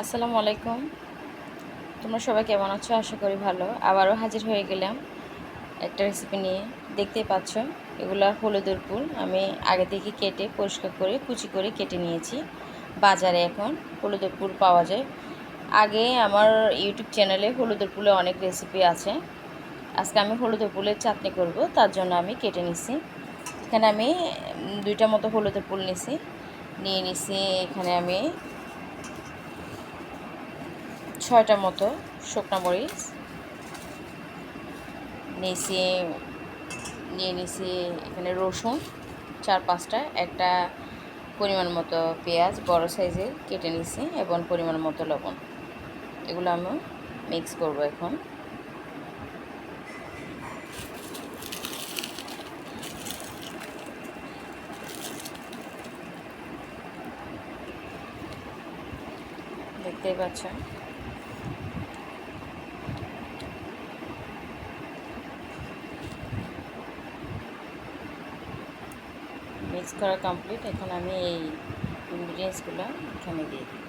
আসসালামু আলাইকুম। তোমরা সবাই কেমন আছো? আশা করি ভালো। আবারও হাজির হয়ে গেলাম একটা রেসিপি নিয়ে। দেখতেই পাচ্ছ, এগুলো হলুদের ফুল আমি আগে থেকে কেটে পরিষ্কার করে, কুচি করে কেটে নিয়েছি। বাজারে এখন হলুদের ফুল পাওয়া যায়। আগে আমার ইউটিউব চ্যানেলে হলুদের ফুলে অনেক রেসিপি আছে। আজকে আমি হলুদের ফুলের চাটনি করব, তার জন্য আমি কেটে নিছি। এখানে আমি দুইটা মতো হলুদের ফুল নিছি। নিয়ে নিছি, এখানে আমি ছয়টা মতো, শুকনো মরিচ। নিয়েছি, নিয়ে নিয়েছি এখানে রসুন, চার পাঁচটা, একটা পরিমাণ মতো পেঁয়াজ, বড় সাইজের কেটে নিয়েছি, এবং পরিমাণ মতো লবণ। এগুলো আমি মিক্স করব এখন। দেখতেই পাচ্ছেন? মিক্স করা কমপ্লিট এখন আমি এই ইনগ্রিডিয়েন্টসগুলো এখানে দিয়ে দিই।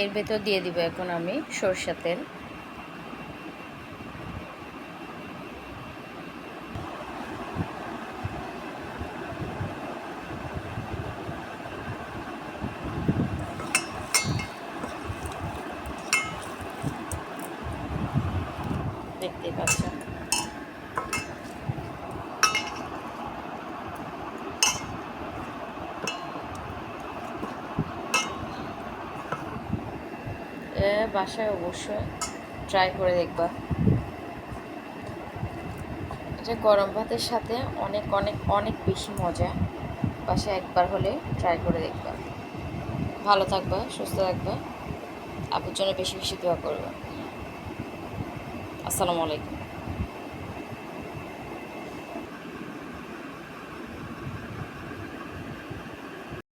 এর ভেতর দিয়ে দিব এখন আমি সরষের তেল। দেখতেই পাচ্ছেন। বাসায় অবশ্যই ট্রাই করে দেখবা। এটা গরম ভাতের সাথে অনেক অনেক অনেক বেশি মজা। বাসায় একবার হলে ট্রাই করে দেখবা। ভালো থাকবা, সুস্থ থাকবা। আপুর জন্য বেশি বেশি দোয়া করবা। আসসালামু আলাইকুম।